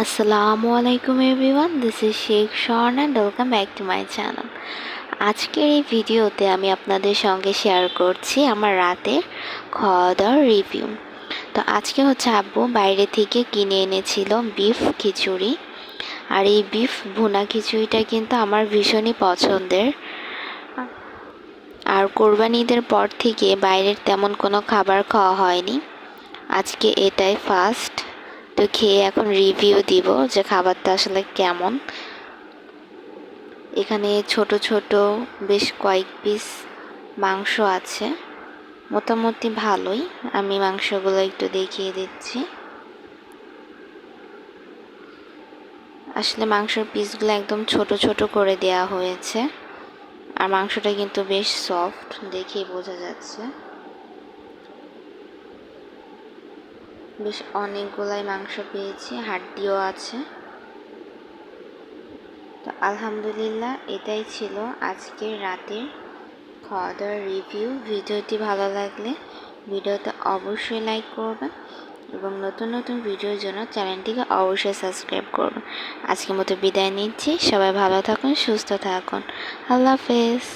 আসসালামু আলাইকুম everyone this is Sheikh শর্ন and welcome back to my channel আজকের এই ভিডিওতে আমি আপনাদের সঙ্গে শেয়ার করছি আমার রাতের খাওয়া দাওয়ার রিভিউ তো আজকে হচ্ছে আব্বু বাইরে থেকে কিনে এনেছিল বিফ খিচুড়ি। আর এই বিফ ভুনা খিচুড়িটা কিন্তু আমার ভীষণই পছন্দের। আর কোরবানি ঈদের পর থেকে বাইরের তেমন কোনো খাবার খাওয়া হয়নি। আজকে এটাই ফার্স্ট তো খেয়ে এখন রিভিউ দিব যে খাবারটা আসলে কেমন। এখানে ছোট ছোট বেশ কয়েক পিস মাংস আছে। মোটামুটি ভালোই। আমি মাংসগুলো একটু দেখিয়ে দিচ্ছি। আসলে মাংসের পিসগুলো একদম ছোট ছোট করে দেয়া হয়েছে। আর মাংসটা কিন্তু বেশ সফট দেখেই বোঝা যাচ্ছে। বেশ অনেকগুলাই মাংস পেয়েছি, হাড্ডিও আছে। তো আলহামদুলিল্লাহ এটাই ছিল আজকের রাতের খাওয়া দাওয়ার রিভিউ। ভিডিওটি ভালো লাগলে ভিডিওতে অবশ্যই লাইক করবেন এবং নতুন নতুন ভিডিওর জন্য চ্যানেলটিকে অবশ্যই সাবস্ক্রাইব করবেন। আজকের মতো বিদায় নিচ্ছি। সবাই ভালো থাকুন, সুস্থ থাকুন। আল্লাহ হাফেজ।